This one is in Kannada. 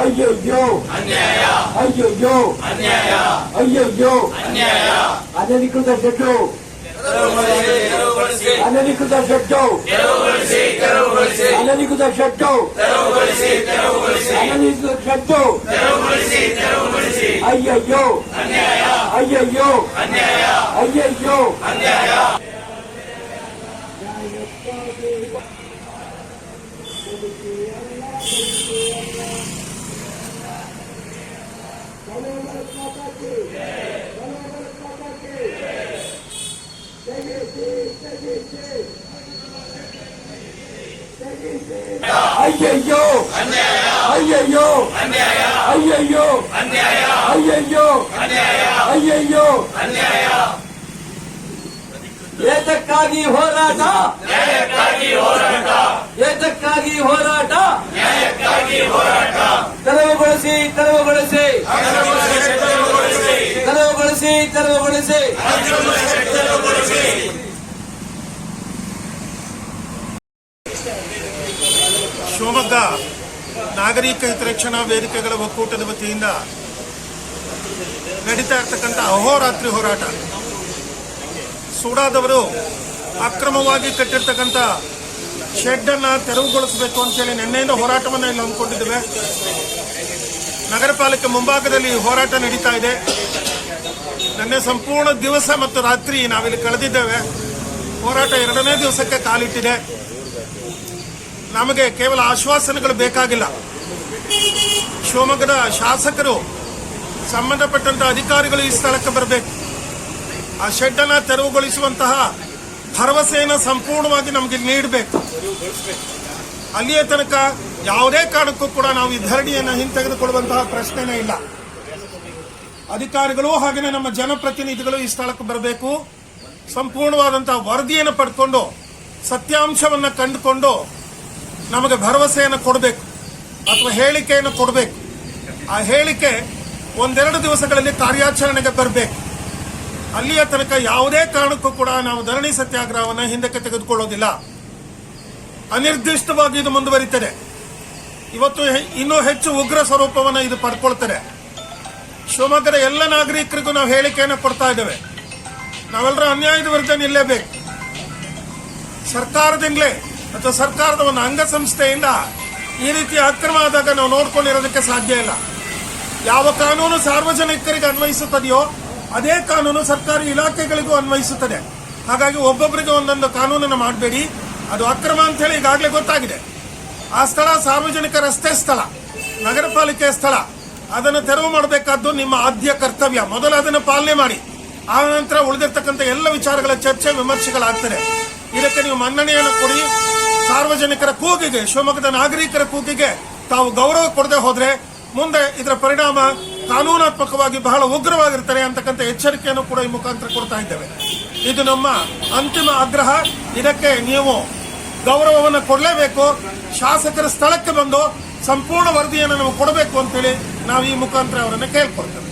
అయ్యో అయ్యో అయ్యో అనధికృత జట్టు అనధికృత జట్టు అనధికృత జట్టు అనధికృత జట్టు ஐயையோ ஐயையோ ஐயையோ ஐயையோ ಅಯ್ಯಯ್ಯೋ. ಅಯ್ಯಯ್ಯೋ. ಅಯ್ಯಯ್ಯೋ. ಅಯ್ಯಯ್ಯೋ. ಏತಕ್ಕಾಗಿ ಹೋರಾಟ? ಏತಕ್ಕಾಗಿ ಹೋರಾಟ? ತೆರವುಗೊಳಿಸಿ ತೆರವುಗೊಳಿಸಿ. ತೆರವುಗೊಳಿಸಿ ತೆರವುಗೊಳಿಸಿ. ನಾಗರಿಕ ಹಿತರಕ್ಷಣಾ ವೇದಿಕೆಗಳ ಒಕ್ಕೂಟದ ವತಿಯಿಂದ ನಡೀತಾ ಇರ್ತಕ್ಕಂಥ ಅಹೋರಾತ್ರಿ ಹೋರಾಟ. ಸೂಡಾದವರು ಅಕ್ರಮವಾಗಿ ಕಟ್ಟಿರ್ತಕ್ಕಂಥ ಶೆಡ್ ಅನ್ನ ತೆರವುಗೊಳಿಸಬೇಕು ಅಂತೇಳಿ ನಿನ್ನೆಯಿಂದ ಹೋರಾಟವನ್ನು ಇಲ್ಲಿ ಅಂದ್ಕೊಂಡಿದ್ದೇವೆ ನಗರ ಪಾಲಿಕೆ ಮುಂಭಾಗದಲ್ಲಿ ಹೋರಾಟ ನಡೀತಾ ಇದೆ. ನಿನ್ನೆ ಸಂಪೂರ್ಣ ದಿವಸ ಮತ್ತು ರಾತ್ರಿ ನಾವಿಲ್ಲಿ ಕಳೆದಿದ್ದೇವೆ. ಹೋರಾಟ ಎರಡನೇ ದಿವಸಕ್ಕೆ ಕಾಲಿಟ್ಟಿದೆ. ನಮಗೆ ಕೇವಲ ಆಶ್ವಾಸನೆಗಳು ಬೇಕಾಗಿಲ್ಲ. ಶಿವಮೊಗ್ಗದ ಶಾಸಕರು ಸಂಬಂಧಪಟ್ಟಂತ ಅಧಿಕಾರಿಗಳು ಈ ಸ್ಥಳಕ್ಕೆ ಬರಬೇಕು. ಆ ಶೆಡ್ ಅನ್ನ ತೆರವುಗೊಳಿಸುವಂತಹ ಭರವಸೆಯನ್ನು ಸಂಪೂರ್ಣವಾಗಿ ನಮಗೆ ನೀಡಬೇಕು. ಅಲ್ಲಿಯ ತನಕ ಯಾವುದೇ ಕಾರಣಕ್ಕೂ ಕೂಡ ನಾವು ಈ ಧರಣಿಯನ್ನು ಹಿಂತೆಗೆದುಕೊಳ್ಳುವಂತಹ ಪ್ರಶ್ನೆನೇ ಇಲ್ಲ. ಅಧಿಕಾರಿಗಳು ಹಾಗೆಯೇ ನಮ್ಮ ಜನಪ್ರತಿನಿಧಿಗಳು ಈ ಸ್ಥಳಕ್ಕೆ ಬರಬೇಕು. ಸಂಪೂರ್ಣವಾದಂತಹ ವರದಿಯನ್ನು ಪಡ್ಕೊಂಡು, ಸತ್ಯಾಂಶವನ್ನು ಕಂಡುಕೊಂಡು ನಮಗೆ ಭರವಸೆಯನ್ನು ಕೊಡಬೇಕು ಅಥವಾ ಹೇಳಿಕೆಯನ್ನು ಕೊಡಬೇಕು. ಆ ಹೇಳಿಕೆ ಒಂದೆರಡು ದಿವಸಗಳಲ್ಲಿ ಕಾರ್ಯಾಚರಣೆಗೆ ಬರಬೇಕು. ಅಲ್ಲಿಯ ತನಕ ಯಾವುದೇ ಕಾರಣಕ್ಕೂ ಕೂಡ ನಾವು ಧರಣಿ ಸತ್ಯಾಗ್ರಹವನ್ನು ಹಿಂದಕ್ಕೆ ತೆಗೆದುಕೊಳ್ಳೋದಿಲ್ಲ. ಅನಿರ್ದಿಷ್ಟವಾಗಿ ಇದು ಮುಂದುವರಿತದೆ. ಇವತ್ತು ಇನ್ನೂ ಹೆಚ್ಚು ಉಗ್ರ ಸ್ವರೂಪವನ್ನು ಇದು ಪಡ್ಕೊಳ್ತದೆ. ಶಿವಮೊಗ್ಗದ ಎಲ್ಲ ನಾಗರಿಕರಿಗೂ ನಾವು ಹೇಳಿಕೆಯನ್ನು ಕೊಡ್ತಾ ಇದ್ದೇವೆ. ನಾವೆಲ್ಲರೂ ಅನ್ಯಾಯದ ವಿರುದ್ಧ ನಿಲ್ಲೇಬೇಕು. ಸರ್ಕಾರದಿಂದಲೇ ಅಥವಾ ಸರ್ಕಾರದ ಒಂದು ಅಂಗಸಂಸ್ಥೆಯಿಂದ ಈ ರೀತಿಯ ಅಕ್ರಮ ಆದಾಗ ನಾವು ನೋಡ್ಕೊಂಡಿರೋದಕ್ಕೆ ಸಾಧ್ಯ ಇಲ್ಲ. ಯಾವ ಕಾನೂನು ಸಾರ್ವಜನಿಕರಿಗೆ ಅನ್ವಯಿಸುತ್ತದೆಯೋ ಅದೇ ಕಾನೂನು ಸರ್ಕಾರಿ ಇಲಾಖೆಗಳಿಗೂ ಅನ್ವಯಿಸುತ್ತದೆ. ಹಾಗಾಗಿ ಒಬ್ಬೊಬ್ಬರಿಗೆ ಒಂದೊಂದು ಕಾನೂನನ್ನು ಮಾಡಬೇಡಿ. ಅದು ಅಕ್ರಮ ಅಂತ ಹೇಳಿ ಈಗಾಗಲೇ ಗೊತ್ತಾಗಿದೆ. ಆ ಸ್ಥಳ ಸಾರ್ವಜನಿಕ ರಸ್ತೆ ಸ್ಥಳ ನಗರ ಪಾಲಿಕೆ ಸ್ಥಳ. ಅದನ್ನು ತೆರವು ಮಾಡಬೇಕಾದ್ದು ನಿಮ್ಮ ಆದ್ಯ ಕರ್ತವ್ಯ. ಮೊದಲು ಅದನ್ನು ಪಾಲನೆ ಮಾಡಿ. ಆ ನಂತರ ಉಳಿದಿರ್ತಕ್ಕಂಥ ಎಲ್ಲ ವಿಚಾರಗಳ ಚರ್ಚೆ, ವಿಮರ್ಶೆಗಳಾಗ್ತದೆ. ಇದಕ್ಕೆ ನೀವು ಮನ್ನಣೆಯನ್ನು ಕೊಡಿ. ಸಾರ್ವಜನಿಕರ ಕೂಗಿಗೆ, ಶಿವಮೊಗ್ಗದ ನಾಗರಿಕರ ಕೂಗಿಗೆ ತಾವು ಗೌರವ ಕೊಡದೆ ಹೋದ್ರೆ ಮುಂದೆ ಇದರ ಪರಿಣಾಮ ಕಾನೂನಾತ್ಮಕವಾಗಿ ಬಹಳ ಉಗ್ರವಾಗಿರ್ತಾರೆ ಅಂತಕ್ಕಂಥ ಎಚ್ಚರಿಕೆಯನ್ನು ಕೂಡ ಈ ಮುಖಾಂತರ ಕೊಡ್ತಾ ಇದ್ದೇವೆ. ಇದು ನಮ್ಮ ಅಂತಿಮ ಆಗ್ರಹ. ಇದಕ್ಕೆ ನೀವು ಗೌರವವನ್ನು ಕೊಡಲೇಬೇಕು. ಶಾಸಕರ ಸ್ಥಳಕ್ಕೆ ಬಂದು ಸಂಪೂರ್ಣ ವರದಿಯನ್ನು ನಾವು ಕೊಡಬೇಕು ಅಂತೇಳಿ ನಾವು ಈ ಮುಖಾಂತರ ಅವರನ್ನು ಕೇಳ್ಕೊಳ್ತೇವೆ.